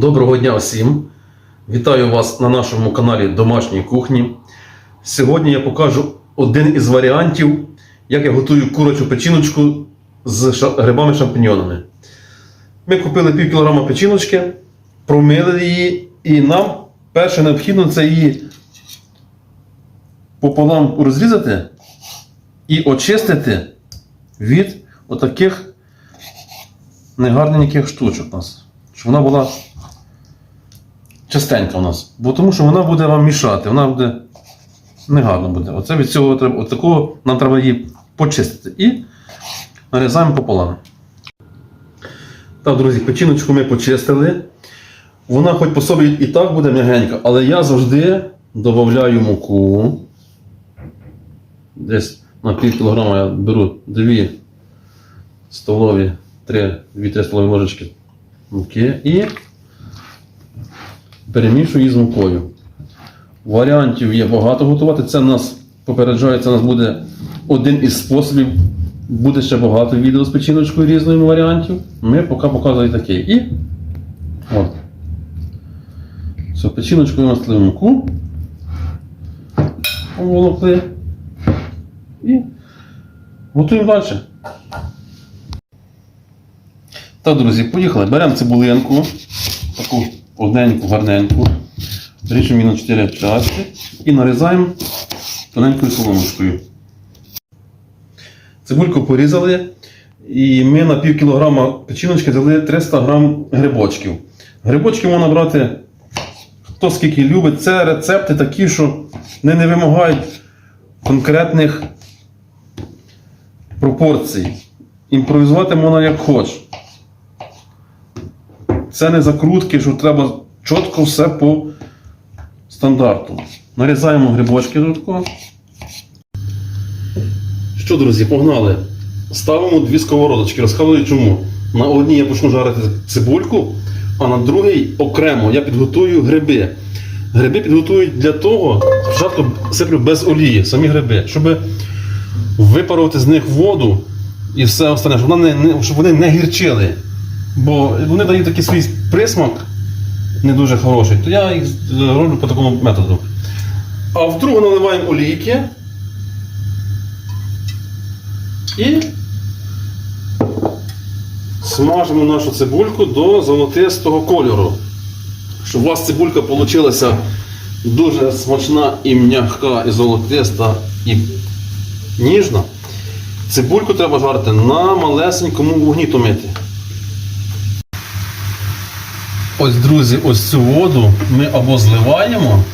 Доброго дня всім! Вітаю вас на нашому каналі Домашньої кухні. Сьогодні я покажу один із варіантів, як я готую курочу печіночку з грибами шампіньонами. Ми купили пів кілограма печіночки, промили її, і нам перше необхідно це її пополам розрізати і очистити від отаких негарненьких штучок у нас. Щоб вона була частенька у нас. Бо тому що вона буде вам мішати, вона буде негарно буде. Оце від цього треба, от такого нам треба її почистити. І нарізаємо пополам. Так, друзі, печіночку ми почистили. Вона хоч по собі і так буде м'ягенька, але я завжди додаю муку. Десь на пів кілограма я беру 2 столові, 3, 2-3 столові ложечки муки і перемішую її з мукою. Варіантів є багато готувати. Це нас попереджає, це нас буде один із способів. Буде ще багато відео з печіночкою різних варіантів. Ми поки показуємо такий. І от. Все, печіночкою масли муку. Поволокли. І готуємо далі. Так, друзі, поїхали. Беремо цибулинку, таку одненьку, гарненьку. Ріжемо її на 4 частини і нарізаємо тоненькою соломочкою. Цибульку порізали. І ми на пів кілограма печіночки взяли 300 грам грибочків. Грибочки можна брати хто скільки любить. Це рецепти такі, що вони не вимагають конкретних пропорцій. Імпровізувати можна як хочеш. Це не закрутки, що треба чітко все по стандарту. Нарізаємо грибочки до такого. Що, друзі, погнали. Ставимо дві сковородочки. Розказую чому. На одній я почну жарити цибульку, а на другій окремо я підготую гриби. Гриби підготують для того, спочатку сиплю без олії, самі гриби, щоб випарувати з них воду і все остальне, щоб, вона не, не, щоб вони не гірчили. Бо вони дають такий свій присмак не дуже хороший, то я їх роблю по такому методу. А в другу наливаємо олійки. І смажимо нашу цибульку до золотистого кольору. Щоб у вас цибулька вийшла дуже смачна і м'яка, і золотиста, і ніжна. Цибульку треба жарити на малесенькому вогні томити. Ось, друзі, ось цю воду ми або зливаємо,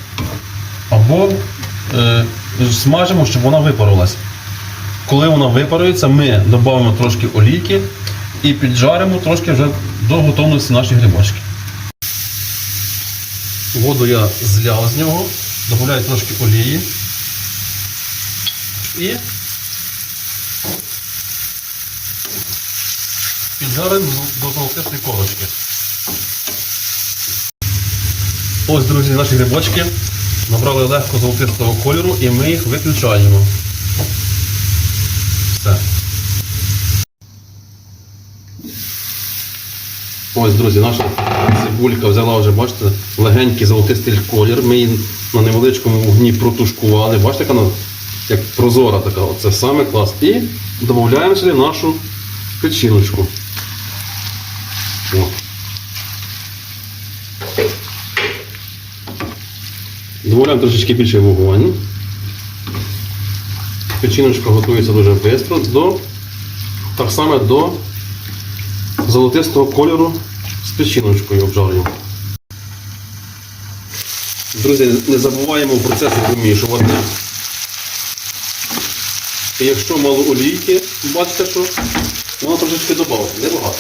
або е, смажимо, щоб вона випарилась. Коли вона випарується, ми додаємо трошки олійки і піджаримо трошки вже до готовності наші грибочки. Воду я зляв з нього, додаю трошки олії і піджаримо до золотистої корочки. Ось, друзі, наші грибочки набрали легко золотистого кольору і ми їх виключаємо. Все. Ось, друзі, наша цибулька взяла вже, бачите, легенький золотистий колір. Ми її на невеличкому вогні протушкували. Бачите, яка вона як прозора така. Це саме клас. І додаємо сюди нашу печіночку. Додаємо трошечки більше вогонь. Печіночка готується дуже швидко до так само до золотистого кольору з печіночкою обжарюємо. Друзі, не забуваємо в процесі вимішувати. І якщо мало олійки, бачите, що вона трошечки додавати, небагато.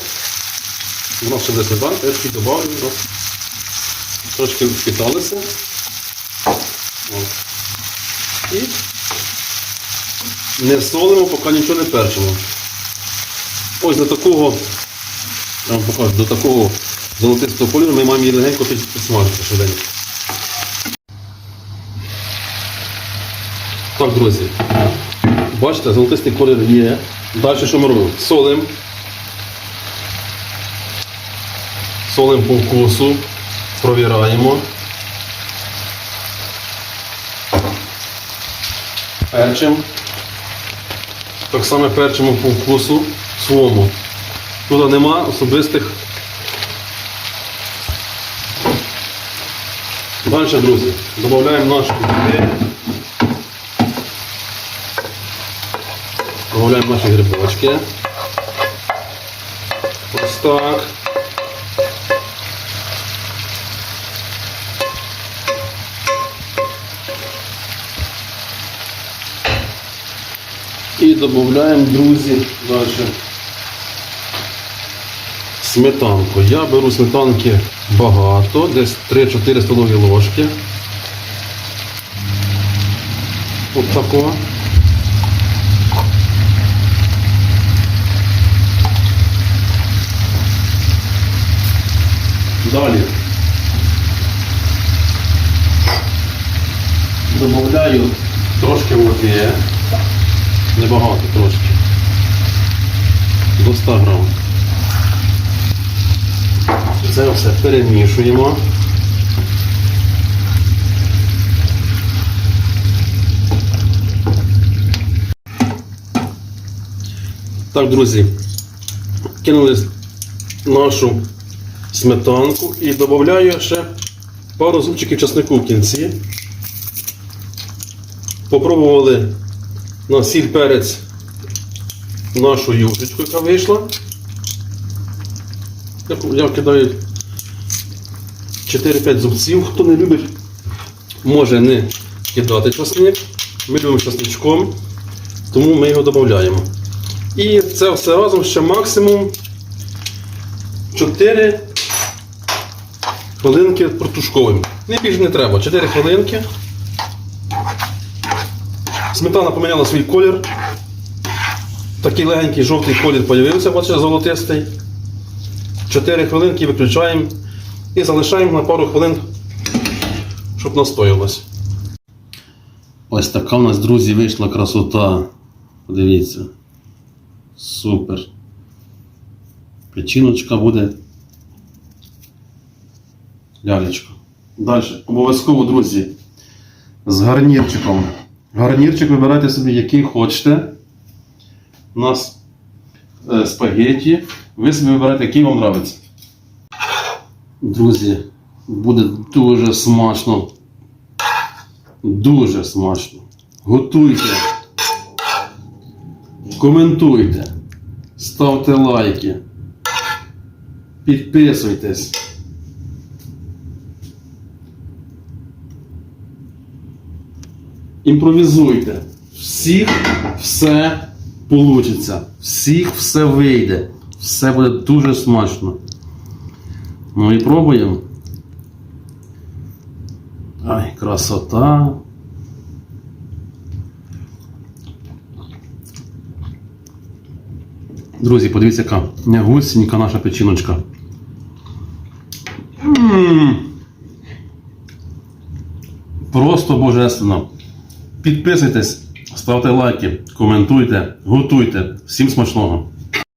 Вона ще десь не я ще додавлю, трошки впіталися. І не солимо, поки нічого не перчимо. Ось до такого, я вам покажу, до такого золотистого кольору ми маємо її легенько підсмажити швиденько. Так, друзі. Бачите, золотистий колір є. Далі що ми робимо? Солимо. Солимо по вкусу. Провіраємо. Перчим. Так само перчимо по вкусу своєму. Тут нема особистих. Далі, друзі, додаємо наші гриби. Додаємо наші грибочки. Ось так. І додаємо, друзі, далі сметанку. Я беру сметанки багато, десь 3-4 столові ложки. От такого. Далі. Добавляю трошки води. Небагато трошки. До 100 грам. Це все перемішуємо. Так, друзі, кинули нашу сметанку і додаю ще пару зубчиків часнику в кінці. Попробували на сіль перець нашу юшечку, яка вийшла. Я, кидаю 4-5 зубців. Хто не любить, може не кидати часник. Ми любимо часничком, тому ми його додаємо. І це все разом ще максимум 4 хвилинки протушковуємо. Не більше не треба, 4 хвилинки. Сметана поміняла свій колір. Такий легенький жовтий колір з'явився, бачите, золотистий. 4 хвилинки виключаємо і залишаємо на пару хвилин, щоб настоялось. Ось така у нас, друзі, вийшла красота. Подивіться. Супер. Печіночка буде. Лялечко. Далі. Обов'язково, друзі, з гарнірчиком. Гарнірчик вибирайте собі, який хочете. У нас е, спагетті. Ви собі вибирайте, який вам подобається. Друзі, буде дуже смачно. Дуже смачно. Готуйте. Коментуйте. Ставте лайки. Підписуйтесь. Імпровізуйте. Всіх все получиться. Всіх все вийде. Все буде дуже смачно. Ну і пробуємо. Ай, красота. Друзі, подивіться, яка м'ягусінька наша печіночка. Просто божественно. Підписуйтесь, ставте лайки, коментуйте, готуйте. Всім смачного!